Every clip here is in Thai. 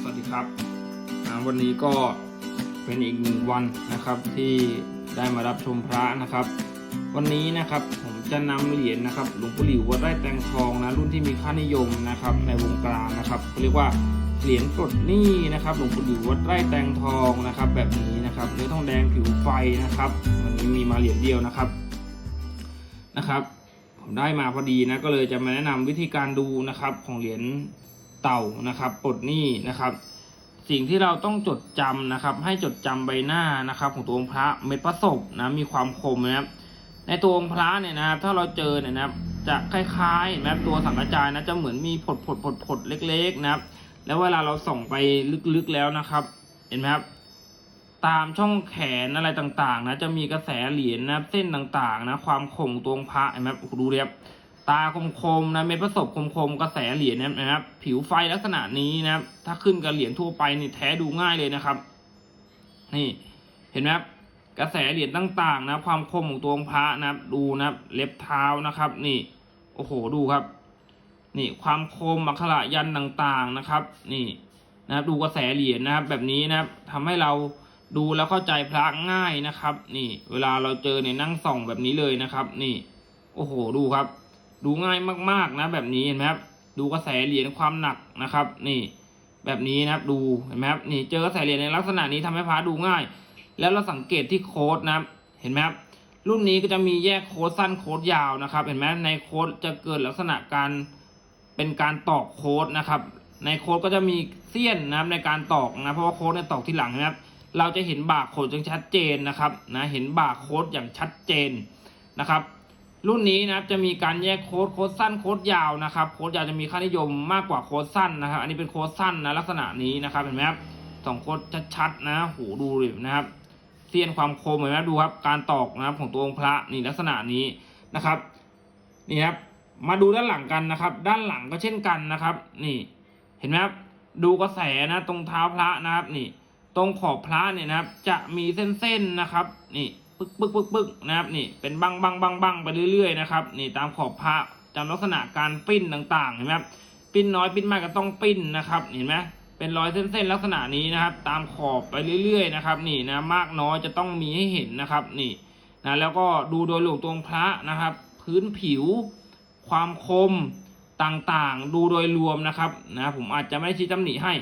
สวัสดีครับวันนี้ก็เป็นอีกหนึ่งวันนะครับที่ได้มารับชมพระนะครับ วันนี้นะครับผมจะนำเหรียญนะครับหลวงปู่หลิววัดไร่แตงทองนะรุ่นที่มีค่านิยมนะครับในวงการนะครับเขาเรียกว่าเหรียญปลดหนี้นะครับหลวงปู่หลิววัดไร่แตงทองนะครับ แบบนี้นะครับเนื้อทองแดงผิวไฟนะครับวันนี้มีมาเหรียญเดียวนะครับนะครับ ผมได้มาพอดีนะก็เลยจะมาแนะนำวิธีการดูนะครับของเหรียญ เต่านะครับปลดหนี้นะครับ สิ่งที่เราต้องจดจำนะครับ ให้จดจำใบหน้านะครับ ของตัวองค์พระเม็ดประสบนะมีความคมนะครับ ในตัวองค์พระเนี่ยนะครับ ถ้าเราเจอเนี่ยนะครับ จะคล้ายๆนะครับตัวสังกระจายนะจะเหมือนมีผดผดผดผดเล็ก ๆ นะครับ แล้วเวลาเราส่องไปลึกๆแล้วนะครับ เห็นไหมครับตามช่องแขนอะไรต่างๆ นะจะมีกระแสเหรียญนะครับเส้นต่างๆ นะ ความคมของตัวองค์พระเห็นไหมครับดูเลยบ ตาคมๆนะเม็ดประสบคมๆกระแสเหรียญนะครับ ผิวไฟลักษณะนี้นะครับ ถ้าขึ้นกับเหรียญทั่วไปนี่แท้ดูง่ายเลยนะครับ นี่เห็นไหมครับกระแสเหรียญต่างๆ นะ ความคมของตัวองค์พระนะครับ ดูนะครับ เล็บเท้านะครับ นี่ โอ้โหดูครับ นี่ความคมอักขระยันต์ต่างๆนะครับ นี่นะครับดูกระแสเหรียญนะครับ แบบนี้นะครับทำให้เราดูแล้วเข้าใจพระง่ายนะครับ นี่ เวลาเราเจอเนี่ยนั่งส่องแบบนี้เลยนะครับ นี่ โอ้โหดูครับ ดูง่ายมากๆนะ แบบนี้เห็นไหมครับดูกระแสเหรียญความหนักนะครับ นี่แบบนี้นะครับดูเห็นไหมครับนี่เจอกระแสเหรียญในลักษณะนี้ทำให้พระดูง่าย แล้วเราสังเกตที่โค้ดนะครับ เห็นไหมครับรุ่นนี้ก็จะมีแยกโค้ดสั้นโค้ดยาวนะครับ เห็นไหมในโค้ดจะเกิดลักษณะการเป็นการตอกโค้ดนะครับ ในโค้ดก็จะมีเสี้ยนนะครับในการตอกนะเพราะว่าโค้ดเนี่ยตอกที่หลังนะครับ เราจะเห็นบาร์โค้ดอย่างชัดเจนนะครับนะเห็นบาร์โค้ดอย่างชัดเจนนะครับ รุ่นนี้นะครับจะมีการแยกโค้ดโค้ดสั้นโค้ดยาวนะครับโค้ดยาวจะมีค่านิยมมากกว่าโค้ดสั้นนะครับ อันนี้เป็นโค้ดสั้นนะลักษณะนี้นะครับเห็นไหมครับสองโค้ดชัดๆนะหูดูเลยนะครับเสี้ยนความคมเห็นไหมดูครับการตอกนะครับของตัวองค์พระนี่ลักษณะนี้นะครับนี่ครับมาดูด้านหลังกันนะครับ ด้านหลังก็เช่นกันนะครับ นี่ เห็นไหมครับดูกระแสนะตรงเท้าพระนะครับ นี่ ตรงขอบพระเนี่ยนะครับ จะมีเส้นๆนะครับ นี่ ปึ๊กปึ๊กปึ๊กปึ๊กนะครับนี่เป็นบังบังบังบังไปเรื่อยๆนะครับนี่ตามขอบพระจำลักษณะการปิ้นต่างๆเห็นไหมครับปิ้นน้อยปิ้นมากก็ต้องปิ้นนะครับเห็นไหมเป็นรอยเส้นๆลักษณะนี้นะครับ ตามขอบไปเรื่อยๆนะครับนี่นะมากน้อยจะต้องมีให้เห็นนะครับนี่นะแล้วก็ดูโดยรวมตรงพระนะครับ พื้นผิว ความคมต่างๆ ดูโดยรวมนะครับนะผมอาจจะไม่ชี้ตำหนิให้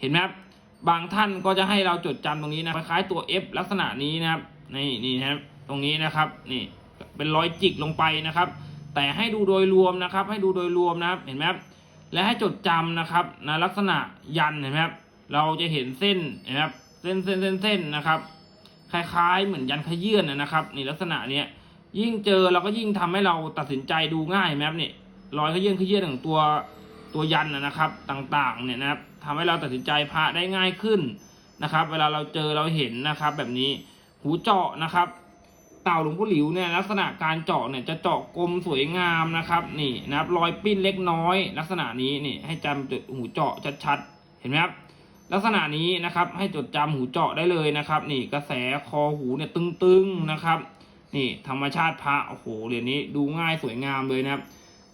เห็นไหมครับบางท่านก็จะให้เราจดจำตรงนี้นะคล้ายๆตัว F ลักษณะนี้นะครับ นี่นี่นะครับตรงนี้นะครับนี่เป็นรอยจิกลงไปนะครับ แต่ให้ดูโดยรวมนะครับ ให้ดูโดยรวมนะครับเห็นไหมครับและให้จดจำนะครับนะลักษณะยันเห็นไหมครับเราจะเห็นเส้นเห็นไหมครับเส้นเส้นเส้นเส้นนะครับ คล้ายๆ เหมือนยันขยื่นนะครับนี่ลักษณะเนี้ยยิ่งเจอเราก็ยิ่งทำให้เราตัดสินใจดูง่ายไหมครับนี่รอยขยื่นขยื่นของตัวตัวยันนะนะครับต่างๆเนี่ยนะครับทำให้เราตัดสินใจพระได้ง่ายขึ้นนะครับ เวลาเราเจอเราเห็นนะครับแบบนี้ หูเจาะนะครับเต่าหลวงพ่อหลิวเนี่ยลักษณะการเจาะเนี่ยจะเจาะกลมสวยงามนะครับ นี่นะครับรอยปิ้นเล็กน้อย ลักษณะนี้นี่ให้จำจุดหูเจาะชัดๆเห็นไหมครับลักษณะนี้นะครับให้จดจำหูเจาะได้เลยนะครับ นี่กระแสคอหูเนี่ยตึงๆนะครับ นี่ธรรมชาติพระโอ้โหเหรียญนี้ดูง่ายสวยงามเลยนะครับ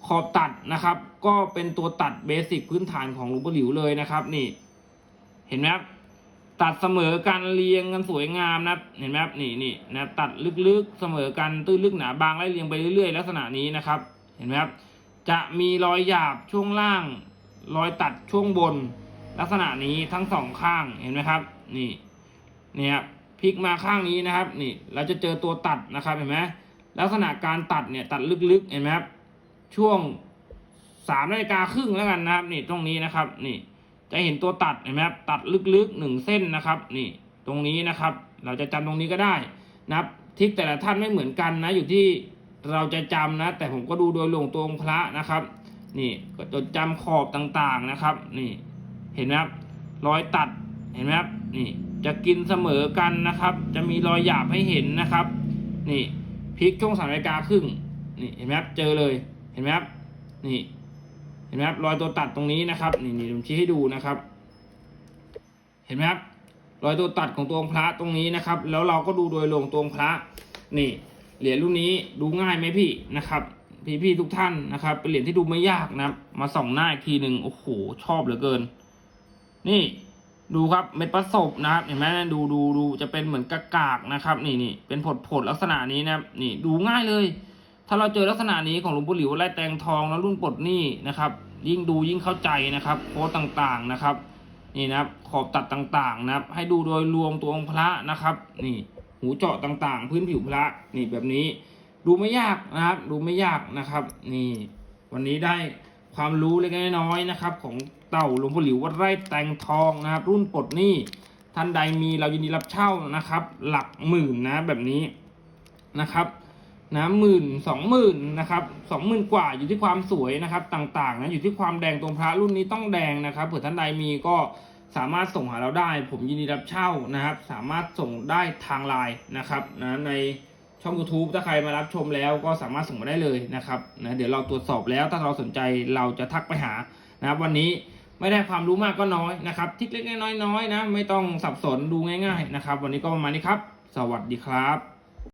ขอบตัดนะครับ ก็เป็นตัวตัดเบสิกพื้นฐานของหลวงปู่หลิวเลยนะครับ นี่ เห็นไหมครับ ตัดเสมอกันเรียงกันสวยงามนะเห็นไหมครับนี่นี่นะตัดลึกๆเสมอกันตื้นลึกหนาบางไล่เรียงไปเรื่อยๆ ลักษณะนี้นะครับ เห็นไหมครับจะมีรอยหยาบช่วงล่าง รอยตัดช่วงบน ลักษณะนี้ทั้งสองข้างเห็นไหมครับ นี่เนี่ยพลิกมาข้างนี้นะครับ นี่ เราจะเจอตัวตัดนะครับเห็นไหมลักษณะการตัดเนี่ยตัดลึกๆเห็นไหมครับช่วงสามนาฬิกาครึ่งแล้วกันนะครับ นี่ตรงนี้นะครับ นี่ จะเห็นตัวตัดเห็นไหมครับตัดลึกๆหนึ่งเส้นนะครับ นี่ตรงนี้นะครับ เราจะจำตรงนี้ก็ได้นะครับทิศแต่ละท่านไม่เหมือนกันนะ อยู่ที่เราจะจำนะ แต่ผมก็ดูโดยรวมตัวองค์พระนะครับ นี่ก็จดจำขอบต่างๆนะครับ นี่เห็นไหมครับรอยตัดเห็นไหมครับนี่จะกินเสมอกันนะครับ จะมีรอยหยาบให้เห็นนะครับ นี่พลิกช่วงสามนาฬิกาครึ่งนี่เห็นไหมครับเจอเลยเห็นไหมครับนี่ ห็นไหมครับรอยตัวตัดตรงนี้นะครับนี่นี่ผมชี้ให้ดูนะครับ เห็นไหมครับรอยตัวตัดของตัวองพระตรงนี้นะครับ แล้วเราก็ดูโดยรวมตัวองพระนี่เหรียญรุ่นนี้ดูง่ายไหมพี่นะครับพี่พี่ทุกท่านนะครับ เป็นเหรียญที่ดูไม่ยากนะมาส่องหน้าอีกทีหนึ่งโอ้โหชอบเหลือเกิน นี่ดูครับเม็ดประสบนะครับเห็นไหมดูดูดูจะเป็นเหมือนกากากๆนะครับ นี่นี่เป็นผดผดลักษณะนี้นะครับนี่ดูง่ายเลย ถ้าเราเจอลักษณะนี้ของหลวงปู่หลิวไล่แตงทองแล้วรุ่นปลดหนี้นะครับ ยิ่งดูยิ่งเข้าใจนะครับโค้ดต่างๆนะครับ นี่นะครับขอบตัดต่างๆนะครับ ให้ดูโดยรวมตัวองค์พระนะครับ นี่หูเจาะต่างๆ พื้นผิวพระนี่แบบนี้ ดูไม่ยากนะครับ ดูไม่ยากนะครับ นี่ วันนี้ได้ความรู้เล็กๆน้อยๆนะครับ ของเต่าหลวงปู่หลิววัดไร่แตงทองนะครับ รุ่นปลดหนี้ท่านใดมีเรายินดีรับเช่านะครับ หลักหมื่นนะแบบนี้นะครับ นะหมื่นสองหมื่นนะครับสองหมื่นกว่าอยู่ที่ความสวยนะครับต่างๆนะอยู่ที่ความแดงตรงพระรุ่นนี้ต้องแดงนะครับเผื่อท่านใดมีก็สามารถส่งหาเราได้ ผมยินดีรับเช่านะครับ สามารถส่งได้ทางไลน์นะครับนะในช่อง YouTube ถ้าใครมารับชมแล้วก็สามารถส่งมาได้เลยนะครับนะเดี๋ยวเราตรวจสอบแล้วถ้าเราสนใจเราจะทักไปหานะครับ วันนี้ไม่ได้ความรู้มากก็น้อยนะครับทิกเล็กๆน้อยๆนะไม่ต้องสับสนดูง่าย ๆนะครับ วันนี้ก็ประมาณนี้ครับ สวัสดีครับ